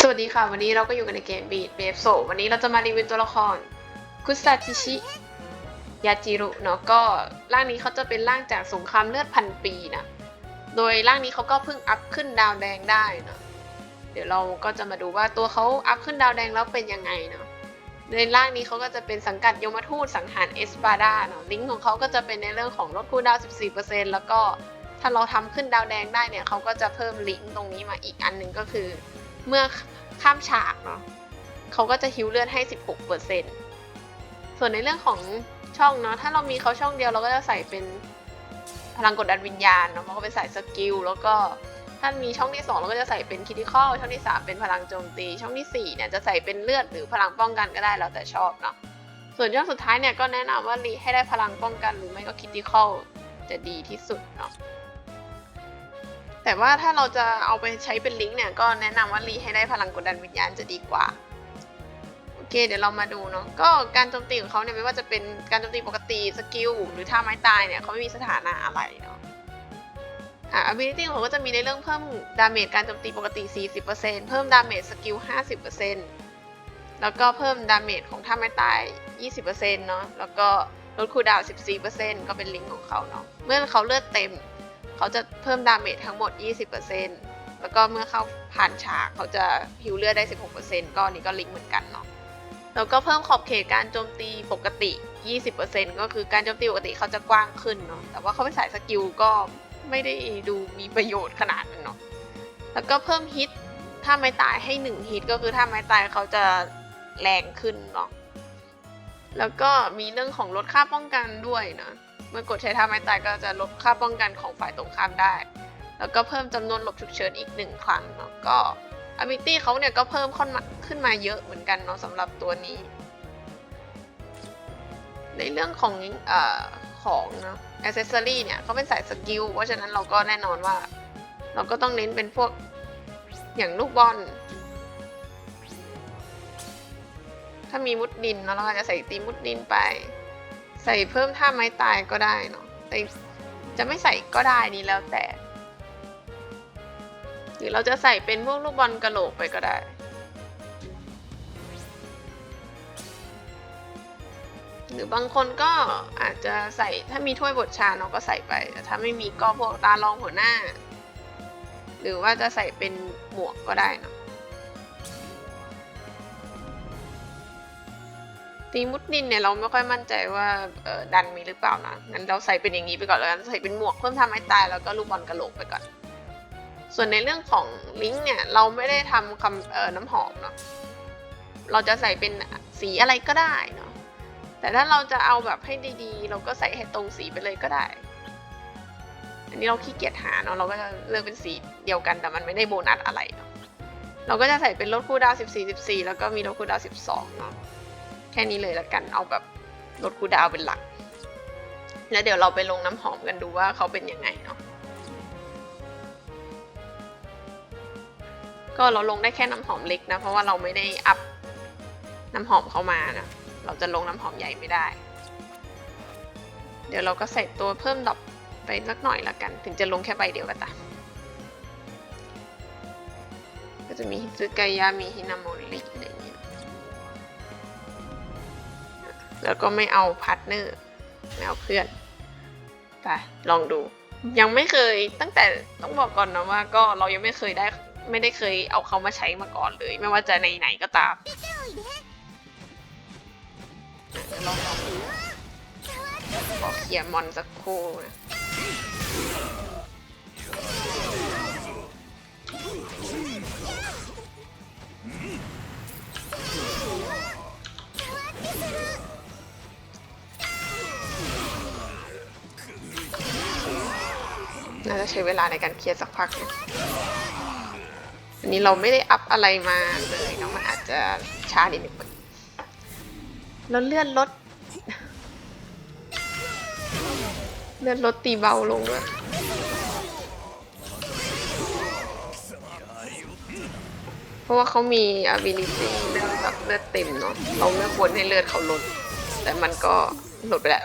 สวัสดีค่ะ วันนี้เราก็อยู่กันในเกมบีดเบฟโซวันนี้เราจะมารีวิวตัวละคร คุซาจิชิยาจิรุเนาะก็ร่างนี้เขาจะเป็นร่างจากสงครามเลือดพันปีนะโดยร่างนี้เขาก็เพิ่งอัพขึ้นดาวแดงได้เนาะเดี๋ยวเราก็จะมาดูว่าตัวเขาอัพขึ้นดาวแดงแล้วเป็นยังไงเนาะในร่างนี้เขาก็จะเป็นสังกัดยมทูตสังหารเอสปาดาเนาะลิงก์ของเขาก็จะเป็นในเรื่องของลดคูลดาวน์14%แล้วก็ถ้าเราทำขึ้นดาวแดงได้เนี่ยเขาก็จะเพิ่มลิงก์ตรงนี้มาอีกอันหนึ่งก็คือ เมื่อข้ามฉากเนาะเขาก็จะฮิวเลือดให้ 16%ส่วนในเรื่องของช่องเนาะถ้าเรามีเขาช่องเดียวเราก็จะใส่เป็นพลังกดดันวิญญาณเนาะมันก็เป็นสายสกิลแล้วก็ถ้ามีช่องที่ 2 เราก็จะใส่เป็นคิติคอลช่องที่ 3 เป็นพลังโจมตี ช่องที่4เนี่ยจะใส่เป็นเลือดหรือพลังป้องกันก็ได้แล้วแต่ชอบเนาะส่วนช่องสุดท้ายเนี่ยก็แนะนำว่ารีให้ได้พลังป้องกันหรือไม่ก็คิติคอลจะดีที่สุดเนาะ แต่ว่าถ้าเราจะเอาไปใช้เป็นลิงก์เนี่ยก็แนะนำว่ารีให้ได้พลังกดดันวิญญาณจะดีกว่าโอเค เดี๋ยวเรามาดูเนาะก็การโจมตีของเขาเนี่ยไม่ว่าจะเป็นการโจมตีปกติสกิลหรือท่าไม้ตายเนี่ยเขาไม่มีสถานะอะไรเนาะอะ ability ของเขาก็จะมีในเรื่องเพิ่มดาเมจการโจมตีปกติ 40%เพิ่มดาเมจสกิล 50%แล้วก็เพิ่มดาเมจของท่าไม้ตาย 20%เนาะแล้วก็ลดคูลดาวน์14%ก็เป็นลิงก์ของเขาเนาะเมื่อเขาเลือดเต็ม เขาจะเพิ่มดาเมจทั้งหมด 20%แล้วก็เมื่อเข้าผ่านฉากเขาจะฮิวเลือดได้ 16%ก็นี่ก็ลิงก์เหมือนกันเนาะแล้วก็เพิ่มขอบเขตการโจมตีปกติ 20%ก็คือการโจมตีปกติเขาจะกว้างขึ้นเนาะ แต่ว่าเขาเป็นสายสกิลก็ไม่ได้ดูมีประโยชน์ขนาดนั้นเนาะ แล้วก็เพิ่มฮิต ถ้าไม่ตายให้ 1 ฮิตก็คือถ้าไม่ตายเขาจะแรงขึ้นเนาะ แล้วก็มีเรื่องของลดค่าป้องกันด้วยเนาะ เมื่อกดใช้ท่าไม้ตายก็จะลดค่าป้องกันของฝ่ายตรงข้ามได้ แล้วก็เพิ่มจำนวนหลบฉุกเฉินอีกหนึ่งครั้งเนาะก็ ability เขาเนี่ยก็เพิ่มขึ้นมาขึ้นมาเยอะเหมือนกันเนาะสำหรับตัวนี้ ในเรื่องของเอ่อของเนาะ accessory เนี่ยเขาเป็นสายสกิลเพราะฉะนั้นเราก็แน่นอนว่า เราก็ต้องเน้นเป็นพวกอย่างลูกบอลถ้ามีมุดดินเนาะเราก็จะใส่ตีมุดดินไป ใส่เพิ่มท่าไม้ตายก็ได้เนาะแต่จะไม่ใส่ก็ได้นี่แล้วแต่ หรือเราจะใส่เป็นพวกลูกบอลกระโหลกไปก็ได้ หรือบางคนก็อาจจะใส่ถ้ามีถ้วยบทชาเนาะก็ใส่ไป แต่ถ้าไม่มีก็พวกตารองหัวหน้า หรือว่าจะใส่เป็นหมวกก็ได้เนาะ ตีมุดดินเนี่ยเราไม่ค่อยมั่นใจว่าเออดันมีหรือเปล่านะงั้นเราใส่เป็นอย่างนี้ไปก่อนแล้วกันใส่เป็นหมวกเพิ่มทำให้ตายแล้วก็ลูกบอลกระโหลกไปก่อน ส่วนในเรื่องของลิงก์เนี่ยเราไม่ได้ทำคำเออน้ำหอมเนาะเราจะใส่เป็นสีอะไรก็ได้เนาะแต่ถ้าเราจะเอาแบบให้ดีๆ เราก็ใส่ให้ตรงสีไปเลยก็ได้ อันนี้เราขี้เกียจหาเนาะเราก็จะเลือกเป็นสีเดียวกันแต่มันไม่ได้โบนัสอะไรเนาะเราก็จะใส่เป็นลดคูลดาว 14 14 แล้วก็มีลดคูลดาว 12 เนาะ แค่นี้เลยละกันเอาแบบลดคูดาวเป็นหลัก แล้วเดี๋ยวเราไปลงน้ำหอมกันดูว่าเขาเป็นยังไงเนาะก็เราลงได้แค่น้ำหอมเล็กนะ เพราะว่าเราไม่ได้อัพน้ำหอมเข้ามานะเราจะลงน้ำหอมใหญ่ไม่ได้ เดี๋ยวเราก็ใส่ตัวเพิ่มดอกไปสักหน่อยละกัน ถึงจะลงแค่ใบเดียวก็ตามก็จะมีฮิซึกายะมีฮินาโมริ แล้วก็ไม่เอาพาร์ทเนอร์ไม่เอาเพื่อนไปลองดู ยังไม่เคยตั้งแต่ต้องบอกก่อนนะว่า ก็เรายังไม่เคยได้ไม่ได้เคยเอาเขามาใช้มาก่อนเลย ไม่ว่าจะในไหนก็ตามลองลองดูขอเคลียร์มอนสักครู่นะ น่าจะใช้เวลาในการเคลียร์สักพักนะอันนี้เราไม่ได้อัพอะไรมาเลยเนาะมันอาจจะช้านิดนึงแล้วเลื่อนลดเลื่อนลดตีเบาลงด้วยเพราะว่าเขามี ability เลือดแบบเลือดเต็มเนาะเราไม่ควรให้เลือดเขาลด แต่มันก็ลดไปแล้ว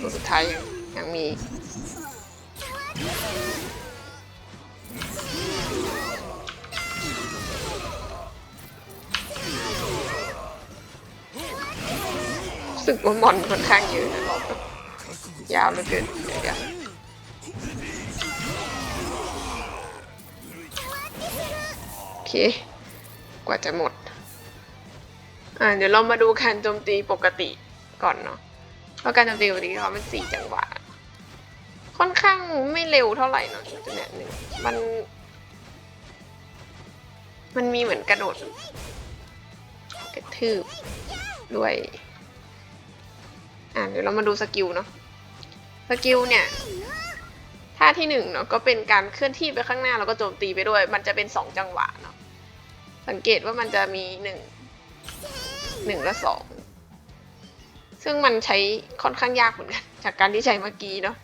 ตัวสุดท้ายยัง ยังมีสึกว่ามอนค่อนข้างเยอะนะยาวเหลือเกินเดี๋ยวโอเค กว่าจะหมด อ่าเดี๋ยวเรามาดูการโจมตีปกติก่อนเนาะเพราะการโจมตีปกติเขาเป็นสี่จังหวะ ค่อนข้างไม่เร็วเท่าไหร่เนาะตัวเนี้ยหนึ่งมัน มันมีเหมือนกระโดดกระทืบด้วย อ่าเดี๋ยวเรามาดูสกิลเนาะสกิลเนี่ยท่าที่หนึ่งเนาะก็เป็นการเคลื่อนที่ไปข้างหน้าแล้วก็โจมตีไปด้วย มันจะเป็นสองจังหวะเนาะสังเกตว่ามันจะมีหนึ่งหนึ่งและสองซึ่งมันใช้ค่อนข้างยากเหมือนกัน จากการที่ใช้เมื่อกี้เนาะ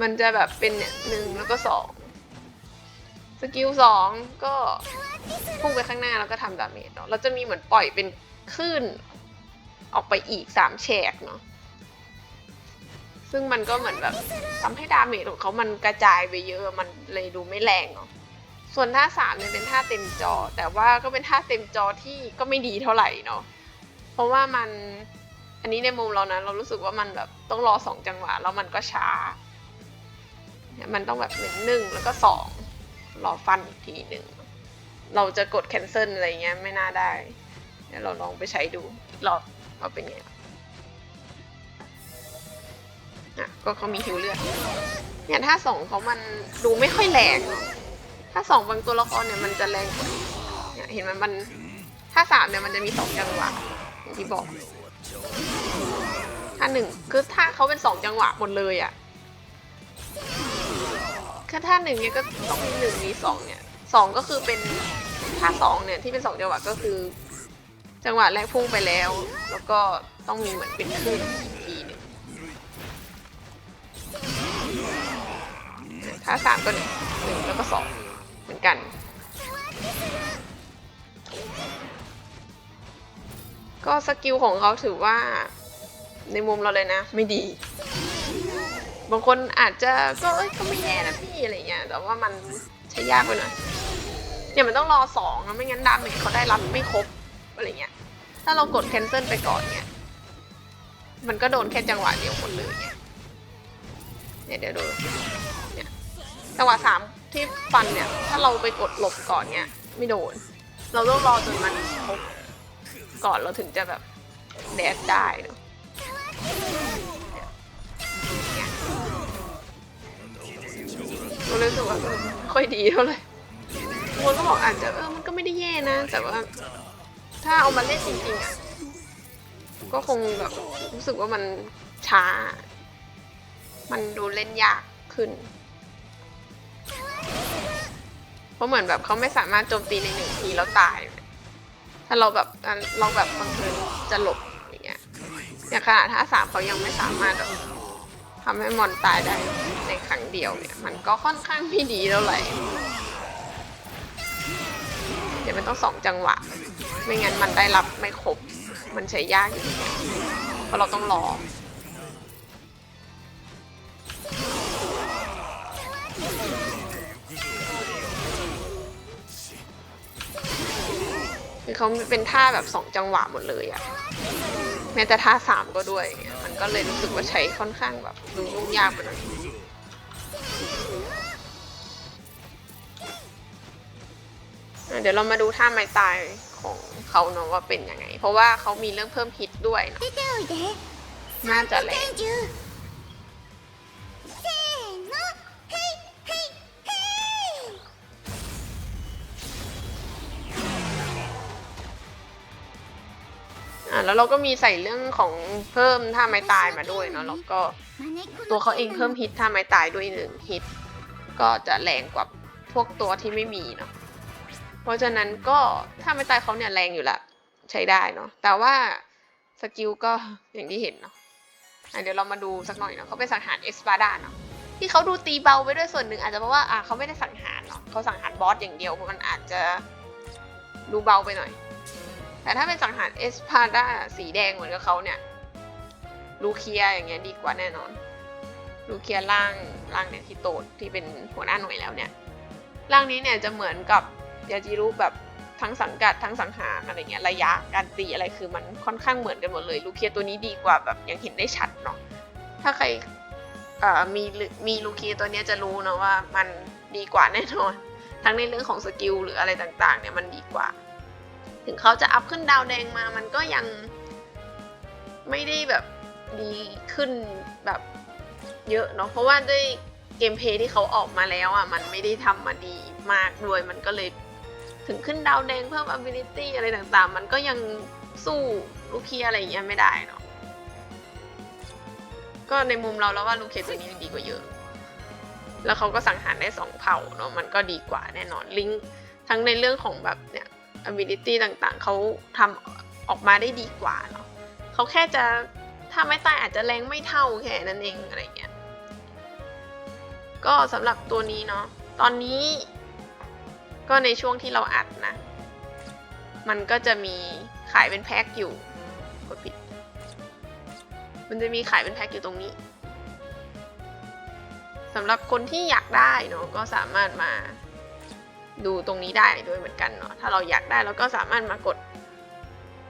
มันจะแบบเป็นเนี่ยหนึ่งแล้วก็สองสกิลสองก็พุ่งไปข้างหน้าแล้วก็ทำดาเมจเนาะเราจะมีเหมือนปล่อยเป็นคลื่นออกไปอีกสามแฉกเนาะซึ่งมันก็เหมือนแบบทำให้ดาเมจของเขามันกระจายไปเยอะมันเลยดูไม่แรงเนาะส่วนท่าสามเนี่ยเป็นท่าเต็มจอ แต่ว่าก็เป็นท่าเต็มจอที่ก็ไม่ดีเท่าไหร่เนาะเพราะว่ามันอันนี้ในมุมเรานะเรารู้สึกว่ามันแบบต้องรอสองจังหวะแล้วมันก็ช้า เนี่ยมันต้องแบบหนึ่งหนึ่งแล้วก็สองรอฟันอีกทีหนึ่งเราจะกด cancel อะไรเงี้ยไม่น่าได้เดี๋ยวเราลองไปใช้ดูอีกรอบว่าเป็นไงอะก็เขามีฮิวเลือดเนี่ยถ้าสองเขามันดูไม่ค่อยแรงถ้าสองบางตัวละครเนี่ยมันจะแรงกว่าเนี่ยเห็นไหมมันถ้าสามเนี่ยมันจะมีสองจังหวะอย่างที่บอกถ้าหนึ่งคือถ้าเขาเป็นสองจังหวะหมดเลยอะ่ะ คือถ้าหนึ่งเนี่ยก็ต้องมีหนึ่งมีสองเนี่ยสองก็คือเป็นถ้าสองเนี่ยที่เป็นสองจังหวะก็คือ จังหวะแรกพุ่งไปแล้ว แล้วก็ต้องมีเหมือนเป็นคลื่นอีกทีนึงถ้าสามก็หนึ่งแล้วก็สองเหมือนกันก็สกิลของเขาถือว่าในมุมเราเลยนะ ไม่ดี บางคนอาจจะก็เอ้ยก็ไม่แย่นะพี่อะไรเงี้ย แต่ว่ามันใช้ยากไปหน่อยเนี่ยมันต้องรอสองนะไม่งั้นดาเมจเขาได้รับไม่ครบอะไรเงี้ย ถ้าเรากด cancel ไปก่อนเนี่ยมันก็โดนแค่จังหวะเดียวหมดเลยเนี่ยเนี่ยเดี๋ยวดูเนี่ยจังหวะสามที่ฟันเนี่ย ถ้าเราไปกดหลบก่อนเนี่ย ไม่โดน เราต้องรอจนมันครบก่อนเราถึงจะแบบแดดได้เนาะ เราเลยรู้สึกว่าค่อยดีเท่าไหร่คนก็บอกอาจจะเออมันก็ไม่ได้แย่นะ แต่ว่า ถ้าเอามาเล่นจริงๆอะก็คงแบบรู้สึกว่ามันช้า มันดูเล่นยากขึ้น เพราะเหมือนแบบเขาไม่สามารถโจมตีในหนึ่งทีแล้วตาย ถ้าเราแบบอะเราแบบบางทีจะหลบอย่างเงี้ยอย่างขนาดท่าสามเขายังไม่สามารถทำให้มอนตายได้ ครั้งเดียวเนี่ย มันก็ค่อนข้างไม่ดีเท่าไหร่เดี๋ยวมันต้องสองจังหวะ ไม่งั้นมันได้รับไม่ครบ มันใช้ยากอยู่เพราะเราต้องรอคือเขาเป็นท่าแบบสองจังหวะหมดเลยอะแม้แต่ท่าสามก็ด้วยอย่างเงี้ยมันก็เลยรู้สึกว่าใช้ค่อนข้างแบบดูยุ่งยากไปหน่อย เดี๋ยวเรามาดูท่าไม้ตายของเขาเนาะว่าเป็นยังไง เพราะว่าเขามีเรื่องเพิ่มฮิตด้วยเนาะน่าจะแรงแล้วเราก็มีใส่เรื่องของเพิ่มท่าไม้ตายมาด้วยเนาะแล้วก็ตัวเขาเองเพิ่มฮิตท่าไม้ตายด้วยหนึ่งฮิต ก็จะแรงกว่าพวกตัวที่ไม่มีเนาะ ราะฉะนั้นก็ท่าไม้ตายเขาเนี่ยแรงอยู่ละใช้ได้เนาะแต่ว่าสกิลก็อย่างที่เห็นเนาะะเดี๋ยวเรามาดูสักหน่อยเนาะเขาเป็นสังหารเอ็กซ์ปาดาเนาะที่เขาดูตีเบาไปด้วยส่วนหนึ่งอาจจะเพราะว่าอะเขาไม่ได้สังหารเนาะเขาสังหารบอสอย่างเดียวมันอาจจะดูเบาไปหน่อย แต่ถ้าเป็นสังหารเอสพาดาสีแดงเหมือนกับเขาเนี่ยลูเคียอย่างเงี้ยดีกว่าแน่นอนลูเคียร่างร่างเนี่ยที่โตดที่เป็นหัวหน้าหน่วยแล้วเนี่ยร่างนี้เนี่ยจะเหมือนกับ ยาจิรุแบบทั้งสังกัดทั้งสังหารอะไรเงี้ยระยะการตีอะไรคือมันค่อนข้างเหมือนกันหมดเลยลูเคียตัวนี้ดีกว่าแบบยังเห็นได้ชัดเนาะถ้าใครมีมีลูเคียตัวนี้จะรู้เนาะว่ามันดีกว่าแน่นอนทั้งในเรื่องของสกิลหรืออะไรต่างๆเนี่ยมันดีกว่า ถึงเขาจะอัพขึ้นดาวแดงมามันก็ยังไม่ได้แบบดีขึ้นแบบเยอะเนาะเพราะว่าด้วยเกมเพลย์ที่เขาออกมาแล้วอะมันไม่ได้ทำมาดีมากด้วยมันก็เลย ถึงขึ้นดาวแดงเพิ่ม ability อะไรต่างๆ มันก็ยังสู้ลูเคียอะไรอย่างเงี้ยไม่ได้เนาะก็ในมุมเราแล้วว่าลูเคียตัวนี้ดีกว่าเยอะ แล้วเขาก็สังหารได้สองเผ่าเนาะมันก็ดีกว่าแน่นอนลิงทั้งในเรื่องของแบบเนี่ย ability ต่างๆ เขาทำออกมาได้ดีกว่าเนาะเขาแค่จะถ้าไม่ตายอาจจะแรงไม่เท่าแค่นั้นเองอะไรเงี้ย ก็สำหรับตัวนี้เนาะ ตอนนี้ ก็ในช่วงที่เราอัดนะ มันก็จะมีขายเป็นแพ็คอยู่กดผิด มันจะมีขายเป็นแพ็คอยู่ตรงนี้สำหรับคนที่อยากได้เนาะก็สามารถมาดูตรงนี้ได้ด้วยเหมือนกันเนาะถ้าเราอยากได้เราก็สามารถมากด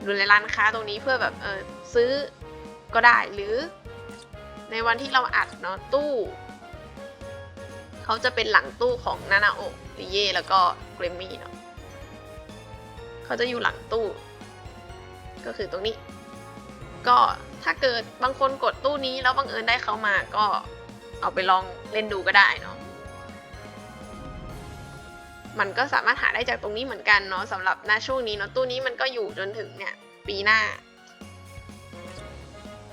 ดูในร้านค้าตรงนี้เพื่อแบบเออซื้อก็ได้หรือ ในวันที่เราอัดเนาะตู้ เขาจะเป็นหลังตู้ของนานาโอะลิเย่แล้วก็ กรมมี่เนาะเขาจะอยู่หลังตู้ ก็คือตรงนี้ ก็ถ้าเกิดบางคนกดตู้นี้แล้วบังเอิญได้เขามาก็เอาไปลองเล่นดูก็ได้เนาะมันก็สามารถหาได้จากตรงนี้เหมือนกันเนาะสำหรับณช่วงนี้เนาะตู้นี้มันก็อยู่จนถึงเนี่ยปีหน้า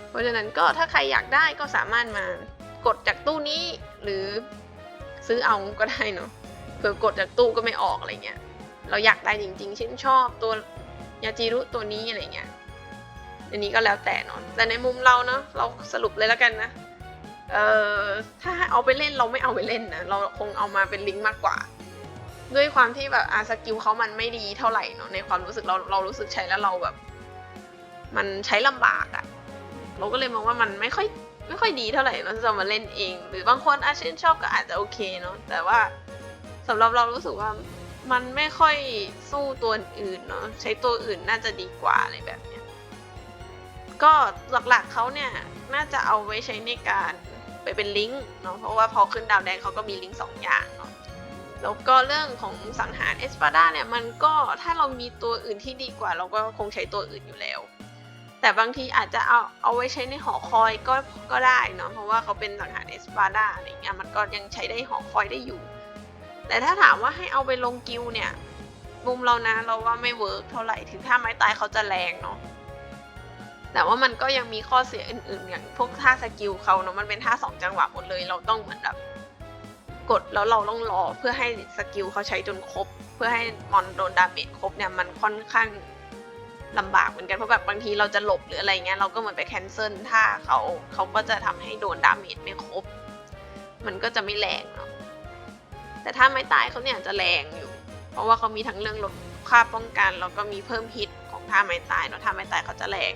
เพราะฉะนั้นก็ถ้าใครอยากได้ก็สามารถมากดจากตู้นี้หรือซื้อเอาก็ได้เนาะ ผื่อกดจากตู้ก็ไม่ออกอะไรเงี้ย เราอยากได้จริงๆเช่นชอบตัวยาจิรุตัวนี้อะไรเงี้ย อันนี้ก็แล้วแต่เนาะแต่ในมุมเราเนาะเราสรุปเลยแล้วกันนะ เอ่อถ้าเอาไปเล่นเราไม่เอาไปเล่นนะเราคงเอามาเป็นลิงก์มากกว่า ด้วยความที่แบบอาสกิลเขามันไม่ดีเท่าไหร่เนาะในความรู้สึกเราเรารู้สึกใช้แล้วเราแบบ มันใช้ลำบากอะเราก็เลยมองว่ามันไม่ค่อยไม่ค่อยดีเท่าไหร่เราจะมาเล่นเอง หรือบางคนอาชื่นชอบก็อาจจะโอเคเนาะแต่ว่า สำหรับเรารู้สึกว่ามันไม่ค่อยสู้ตัวอื่นเนาะใช้ตัวอื่นน่าจะดีกว่าอะไรแบบเนี้ยก็หลักๆเขาเนี่ยน่าจะเอาไว้ใช้ในการไปเป็นลิงก์เนาะเพราะว่าพอขึ้นดาวแดงเขาก็มีลิงก์สองอย่างเนาะแล้วก็เรื่องของสังหารเอสปาดาเนี่ยมันก็ถ้าเรามีตัวอื่นที่ดีกว่า เราก็คงใช้ตัวอื่นอยู่แล้ว แต่บางทีอาจจะเอาเอาไว้ใช้ในหอคอยก็ก็ได้เนาะเพราะว่าเขาเป็นสังหารเอสปาดาอะไรเงี้ยมันก็ยังใช้ได้หอคอยได้อยู่ แต่ถ้าถามว่าให้เอาไปลงกิลเนี่ย มุมเรานะเราว่าไม่เวิร์กเท่าไหร่ถึงถ้าไม้ตายเขาจะแรงเนาะแต่ว่ามันก็ยังมีข้อเสียอื่นๆ อย่างพวกท่าสกิลเขาเนาะมันเป็นท่าสองจังหวะหมดเลย เราต้องเหมือนแบบกดแล้วเราต้องรอเพื่อให้สกิลเขาใช้จนครบ เพื่อให้มอนโดนดาเมจครบเนี่ยมันค่อนข้างลำบากเหมือนกันเพราะแบบบางทีเราจะหลบหรืออะไรเงี้ยเราก็เหมือนไปแคนเซิลถ้าเขาเขาก็จะทำให้โดนดาเมจไม่ครบ มันก็จะไม่แรงเนาะ แต่ถ้าไม่ตายเขาเนี่ยจะแรงอยู่ เพราะว่าเขามีทั้งเรื่องลดค่าป้องกันแล้วก็มีเพิ่มฮิตของท่าไม้ตายเนาะท่าไม้ตายเขาจะแรง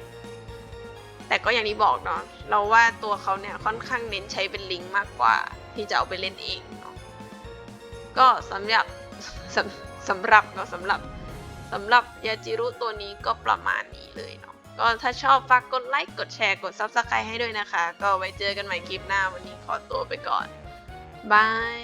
แต่ก็อย่างที่บอกเนาะเราว่าตัวเขาเนี่ยค่อนข้างเน้นใช้เป็นลิงก์มากกว่าที่จะเอาไปเล่นเองเนาะก็สำหรับสำสำหรับเนาะสำหรับสำหรับยาจิรุตัวนี้ก็ประมาณนี้เลยเนาะก็ถ้าชอบฝากกดไลค์กดแชร์กด Subscribe ให้ด้วยนะคะ ก็ไว้เจอกันใหม่คลิปหน้าวันนี้ขอตัวไปก่อนบาย